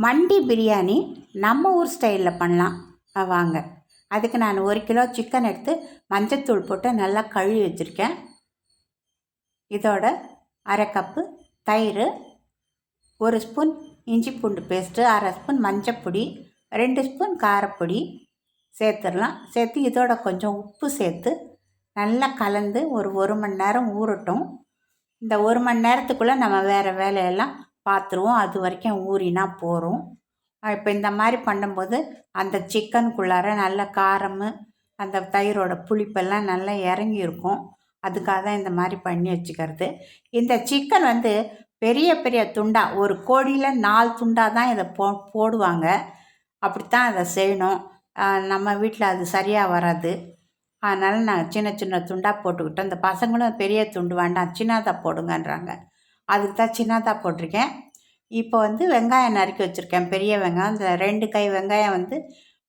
மண்டி பிரியாணி நம்ம ஊர் ஸ்டைலில் பண்ணலாம். வாங்க. அதுக்கு நான் ஒரு கிலோ சிக்கன் எடுத்து மஞ்சத்தூள் போட்டு நல்லா கழுவி வச்சுருக்கேன். இதோட அரை கப்பு தயிர் ஒரு ஸ்பூன் இஞ்சி பூண்டு பேஸ்ட்டு அரை ஸ்பூன் மஞ்சப்பொடி ரெண்டு ஸ்பூன் காரப்பொடி சேர்த்துடலாம். சேர்த்து இதோட கொஞ்சம் உப்பு சேர்த்து நல்லா கலந்து ஒரு ஒரு மணி நேரம் ஊறட்டும். இந்த ஒரு மணி நேரத்துக்குள்ளே நம்ம வேறு வேலையெல்லாம் பார்த்துருவோம் அது வரைக்கும் ஊறினா போகிறோம் இப்போ இந்த மாதிரி பண்ணும்போது அந்த சிக்கனுக்குள்ளார நல்ல காரம் அந்த தயிரோட புளிப்பெல்லாம் நல்லா இறங்கி இருக்கும். அதுக்காக தான் இந்த மாதிரி பண்ணி வச்சுக்கிறது. இந்த சிக்கன் வந்து பெரிய பெரிய துண்டா ஒரு கோழியில் நாலு துண்டாக தான் இதை போ போடுவாங்க. அப்படித்தான் அதை செய்யணும். நம்ம வீட்டில் அது சரியாக வராது. அதனால் நான் சின்ன சின்ன துண்டாக போட்டுக்கிட்டோம். இந்த பசங்களும் பெரிய துண்டு வேண்டாம் சின்னதாக போடுங்கன்றாங்க. அதுக்கு தான் சின்னதாக போட்டிருக்கேன். இப்போ வந்து வெங்காயம் நறுக்கி வச்சுருக்கேன். பெரிய வெங்காயம். இந்த ரெண்டு கை வெங்காயம் வந்து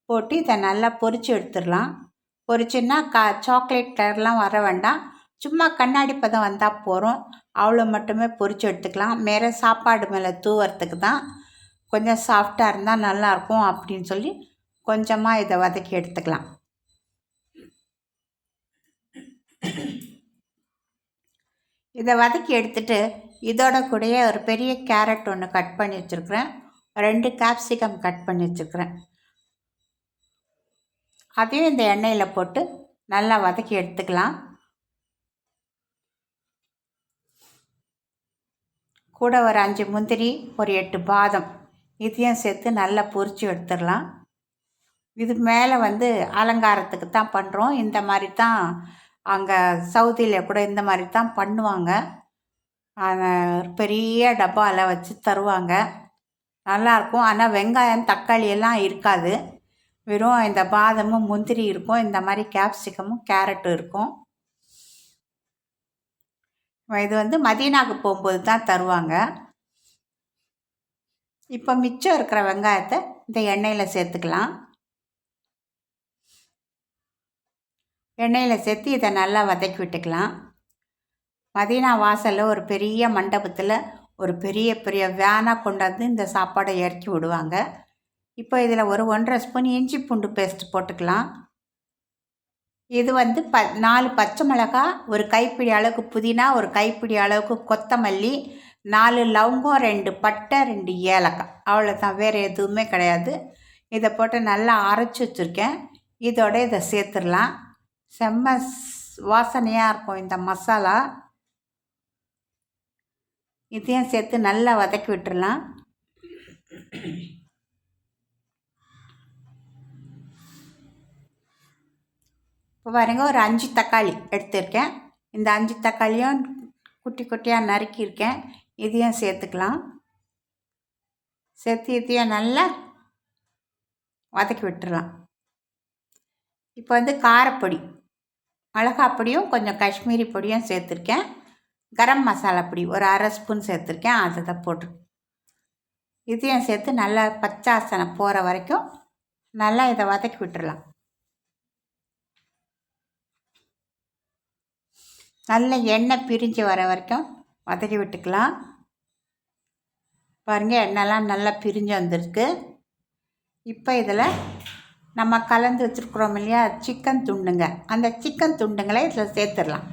போட்டு இதை நல்லா பொரித்து எடுத்துடலாம். பொரிச்சுன்னா கா சாக்லேட் கலர்லாம் வர வேண்டாம். சும்மா கண்ணாடி பதம் வந்தால் போகிறோம் அவ்வளோ மட்டுமே பொரித்து எடுத்துக்கலாம். மேலே சாப்பாடு மேலே தூவறதுக்கு தான் கொஞ்சம் சாஃப்டாக இருந்தால் நல்லாயிருக்கும் அப்படின்னு சொல்லி கொஞ்சமாக இதை வதக்கி எடுத்துக்கலாம். இதை வதக்கி எடுத்துட்டு இதோட கூடயே ஒரு பெரிய கேரட் ஒன்று கட் பண்ணி வச்சுருக்குறேன். ரெண்டு கேப்சிகம் கட் பண்ணி வச்சுருக்குறேன். அதையும் இந்த எண்ணெயில் போட்டு நல்லா வதக்கி எடுத்துக்கலாம். கூட ஒரு அஞ்சு முந்திரி ஒரு எட்டு பாதம் இதையும் சேர்த்து நல்லா பொரித்து எடுத்துடலாம். இது மேலே வந்து அலங்காரத்துக்கு தான் பண்ணுறோம் இந்த மாதிரி தான் அங்கே சவுதியில் கூட இந்த மாதிரி தான் பண்ணுவாங்க. பெரிய டப்பாவில் வச்சு தருவாங்க. நல்லாயிருக்கும் ஆனால் வெங்காயம் தக்காளி எல்லாம் இருக்காது. வெறும் இந்த பாதமும் முந்திரி இருக்கும். இந்த மாதிரி கேப்சிகமும் கேரட்டும் இருக்கும். இது வந்து மதீனாவுக்கு போகும்போது தான் தருவாங்க. இப்போ மிச்சம் இருக்கிற வெங்காயத்தை இந்த எண்ணெயில் சேர்த்துக்கலாம். எண்ணெயில் சேர்த்து இதை நல்லா வதக்கி விட்டுக்கலாம். மதீனா வாசலில் ஒரு பெரிய மண்டபத்தில் ஒரு பெரிய பெரிய வேனாக கொண்டாந்து இந்த சாப்பாடை இறக்கி விடுவாங்க. இப்போ இதில் ஒரு ஒன்றரை ஸ்பூன் இஞ்சி பூண்டு பேஸ்ட் போட்டுக்கலாம். இது வந்து ப நாலு பச்சை மிளகாய் ஒரு கைப்பிடி அளவுக்கு புதினா ஒரு கைப்பிடி அளவுக்கு கொத்தமல்லி நாலு லவங்கம் ரெண்டு பட்டை ரெண்டு ஏலக்காய். அவ்வளோதான் வேறு எதுவுமே கிடையாது. இதை போட்டு நல்லா அரைச்சி வச்சுருக்கேன். இதோட இதை சேர்த்துடலாம். செம்ம வாசனையாக இருக்கும் இந்த மசாலா. இதையும் சேர்த்து நல்லா வதக்கி விட்டுடலாம் இப்போ பாருங்க ஒரு அஞ்சு தக்காளி எடுத்திருக்கேன். இந்த அஞ்சு தக்காளியும் குட்டி குட்டியாக நறுக்கியிருக்கேன். இதையும் சேர்த்துக்கலாம். சேர்த்து இதையும் நல்லா வதக்கி விட்டுறலாம். இப்போ வந்து காரப்பொடி. மிளகா பொடியும் கொஞ்சம் காஷ்மீரி பொடியும் சேர்த்துருக்கேன். கரம் மசாலா பொடி ஒரு அரை ஸ்பூன் சேர்த்துருக்கேன். அதை தான் போட்டு இதையும் சேர்த்து நல்லா பச்சாசனை போகிற வரைக்கும் நல்லா இதை வதக்கி விட்டுடலாம் நல்ல எண்ணெய் பிரிஞ்சு வர வரைக்கும் வதக்கி விட்டுக்கலாம். பாருங்கள் எண்ணெய்லாம் நல்லா பிரிஞ்சு வந்திருக்கு. இப்போ இதில் நம்ம கலந்து வச்சுருக்குறோம் இல்லையா? சிக்கன் துண்டுங்க. அந்த சிக்கன் துண்டுங்களை இதில் சேர்த்துடலாம்.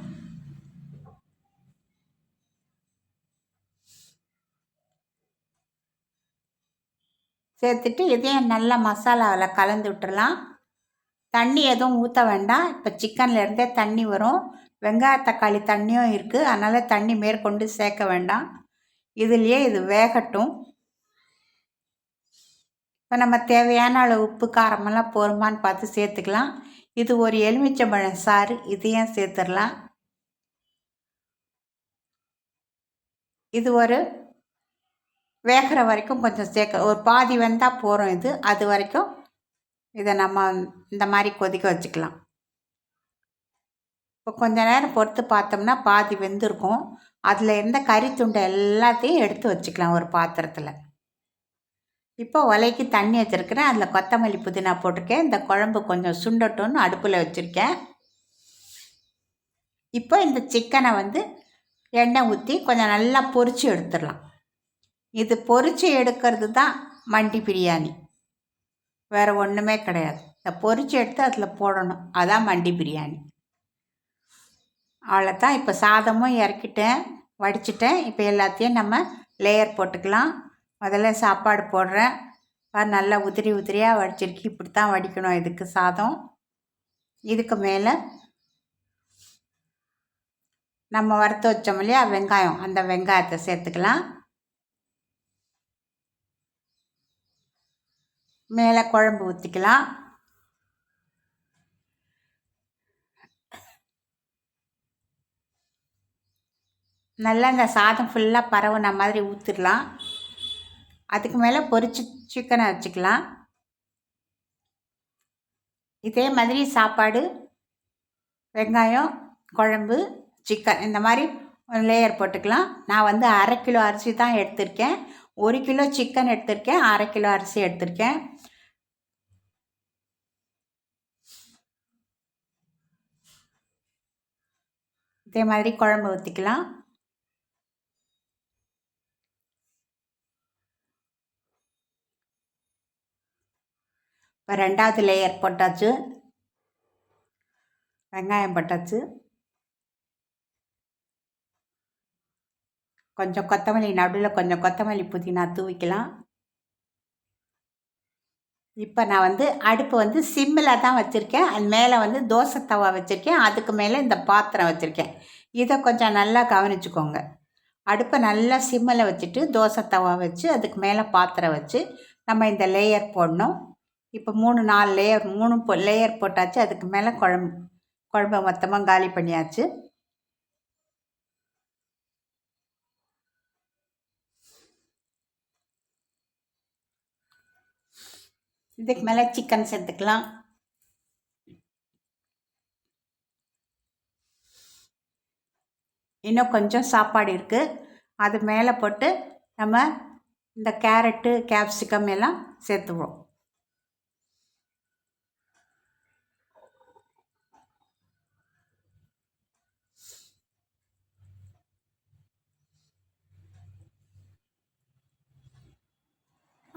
சேர்த்துட்டு இதையும் நல்லா மசாலாவில் கலந்து விட்டுடலாம். தண்ணி எதுவும் ஊற்ற வேண்டாம். இப்போ சிக்கன்லேருந்தே தண்ணி வரும். வெங்காய தக்காளி தண்ணியும் இருக்குது அதனால் தண்ணி மேற்கொண்டு சேர்க்க வேண்டாம். இதுலேயே இது வேகட்டும். இப்போ நம்ம தேவையான அளவு உப்பு காரமெல்லாம் போருமான்னு பார்த்து சேர்த்துக்கலாம். இது ஒரு எலுமிச்சம்பழம் சாறு இதையும் சேர்த்துடலாம். இது ஒரு வேகிற வரைக்கும் கொஞ்சம் சேர்க்க ஒரு பாதி வெந்தால் போகிறோம் இது. அது வரைக்கும் இதை நம்ம இந்த மாதிரி கொதிக்க வச்சுக்கலாம். இப்போ கொஞ்ச நேரம் பொறுத்து பார்த்தோம்னா பாதி வெந்திருக்கும். அதில் இருந்த கறி துண்டை எல்லாத்தையும் எடுத்து வச்சுக்கலாம் ஒரு பாத்திரத்தில். இப்போ ஒலைக்கு தண்ணி வச்சுருக்கிறேன். அதில் கொத்தமல்லி புதினா போட்டிருக்கேன். இந்த குழம்பு கொஞ்சம் சுண்டட்டும்னு அடுப்பில் வச்சுருக்கேன். இப்போ இந்த சிக்கனை வந்து எண்ணெய் ஊற்றி கொஞ்சம் நல்லா பொரித்து எடுத்துடலாம். இது பொரித்து எடுக்கிறது தான் மண்டி பிரியாணி. வேறு ஒன்றுமே கிடையாது. இந்த பொரித்து எடுத்து அதில் போடணும். அதான் மண்டி பிரியாணி. அவ்வளோதான் இப்போ சாதமும் இறக்கிட்டேன். வடிச்சிட்டேன். இப்போ எல்லாத்தையும் நம்ம லேயர் போட்டுக்கலாம். முதல்ல சாப்பாடு போடுறேன். நல்லா உதிரி உதிரியாக வடிச்சிருக்கு. இப்படி தான் வடிக்கணும் இதுக்கு சாதம். இதுக்கு மேலே நம்ம வறுத்து வச்சோம் இல்லையா வெங்காயம். அந்த வெங்காயத்தை சேர்த்துக்கலாம். மேலே குழம்பு ஊற்றிக்கலாம் நல்லா இந்த சாதம் ஃபுல்லாக பரவுன மாதிரி ஊற்றிடலாம் அதுக்கு மேலே பொரிச்சு சிக்கனை வச்சுக்கலாம். இதே மாதிரி சாப்பாடு வெங்காயம் குழம்பு சிக்கன் இந்த மாதிரி லேயர் போட்டுக்கலாம். நான் வந்து அரை கிலோ அரிசி தான் எடுத்திருக்கேன். ஒரு கிலோ சிக்கன் எடுத்திருக்கேன். அரை கிலோ அரிசி எடுத்திருக்கேன். இதே மாதிரி குழம்பு ஊற்றிக்கலாம் இப்போ ரெண்டாவது லேயர் போட்டாச்சு. வெங்காயம் போட்டாச்சு. கொஞ்சம் கொத்தமல்லி நடுவில் கொஞ்சம் கொத்தமல்லி புதினா தூவிக்கலாம். இப்போ நான் வந்து அடுப்பு வந்து சிம்மில் தான் வச்சுருக்கேன். அது மேலே வந்து தோசை தவா வச்சுருக்கேன். அதுக்கு மேலே இந்த பாத்திரம் வச்சுருக்கேன். இதை கொஞ்சம் நல்லா கவனிச்சுக்கோங்க. அடுப்பை நல்லா சிம்மில் வச்சுட்டு தோசை தவா வச்சு அதுக்கு மேலே பாத்திரம் வச்சு நம்ம இந்த லேயர் போடணும். இப்போ மூணு நாலு லேயர் மூணு லேயர் போட்டாச்சு. அதுக்கு மேலே குழம்பு குழம்பை மொத்தமாக காலி பண்ணியாச்சு. இதுக்கு மேலே சிக்கன் சேர்த்துக்கலாம். இன்னும் கொஞ்சம் சாப்பாடு இருக்குது அது மேலே போட்டு நம்ம இந்த கேரட்டு கேப்சிகம் எல்லாம் சேர்த்துவோம்.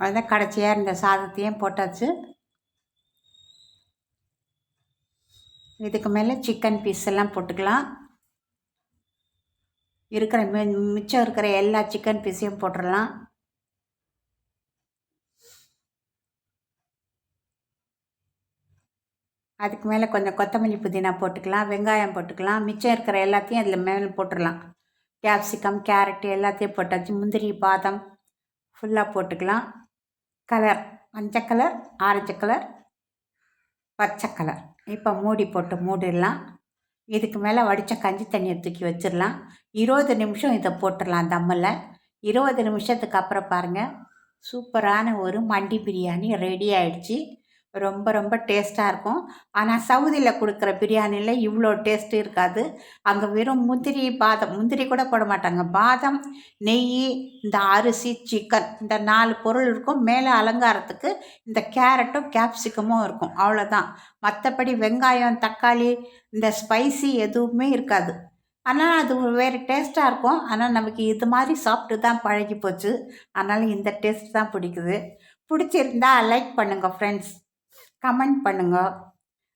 அதுதான் கடைசியாக இந்த சாதத்தையும் போட்டாச்சு. இதுக்கு மேலே சிக்கன் பீஸ் எல்லாம் போட்டுக்கலாம். இருக்கிற மி மிச்சம் இருக்கிற எல்லா சிக்கன் பீஸையும் போட்டுடலாம் அதுக்கு மேலே கொஞ்சம் கொத்தமல்லி புதினா போட்டுக்கலாம் வெங்காயம் போட்டுக்கலாம் மிச்சம் இருக்கிற எல்லாத்தையும் அதில் மேலே போட்டுடலாம் கேப்சிகம் கேரட்டு எல்லாத்தையும் போட்டாச்சு. முந்திரி பாதம் ஃபுல்லாக போட்டுக்கலாம். கலர். மஞ்சள் கலர் ஆரஞ்சு கலர் பச்சை கலர். இப்போ மூடி போட்டு மூடிடலாம். இதுக்கு மேலே வடித்த கஞ்சி தண்ணியை தூக்கி வச்சிடலாம். இருபது நிமிஷம் இதை போட்டுடலாம் தம்மில். இருபது நிமிஷத்துக்கு அப்புறம் பாருங்கள் சூப்பரான ஒரு மண்டி பிரியாணி ரெடி ஆயிடுச்சு. ரொம்ப ரொம்ப டேஸ்ட்டாக இருக்கும். ஆனால் சவுதியில் கொடுக்குற பிரியாணியில் இவ்வளோ டேஸ்ட்டு இருக்காது. அங்கே வெறும் முந்திரி பாதம் முந்திரி கூட போட மாட்டாங்க. பாதம் நெய் இந்த அரிசி சிக்கன் இந்த நாலு பொருள் இருக்கும். மேலே அலங்காரத்துக்கு இந்த கேரட்டும் கேப்சிகமும் இருக்கும். அவ்வளோதான் மற்றபடி வெங்காயம் தக்காளி இந்த ஸ்பைசி எதுவுமே இருக்காது. ஆனால் அது வேறு டேஸ்ட்டாக இருக்கும். ஆனால் நமக்கு இது மாதிரி சாப்பிட்டு தான் பழகி போச்சு அதனால் இந்த டேஸ்ட் தான் பிடிக்குது. பிடிச்சிருந்தா லைக் பண்ணுங்கள் ஃப்ரெண்ட்ஸ் கமெண்ட் பண்ணுங்கள்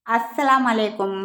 அஸ்ஸலாம் அலைக்கும்.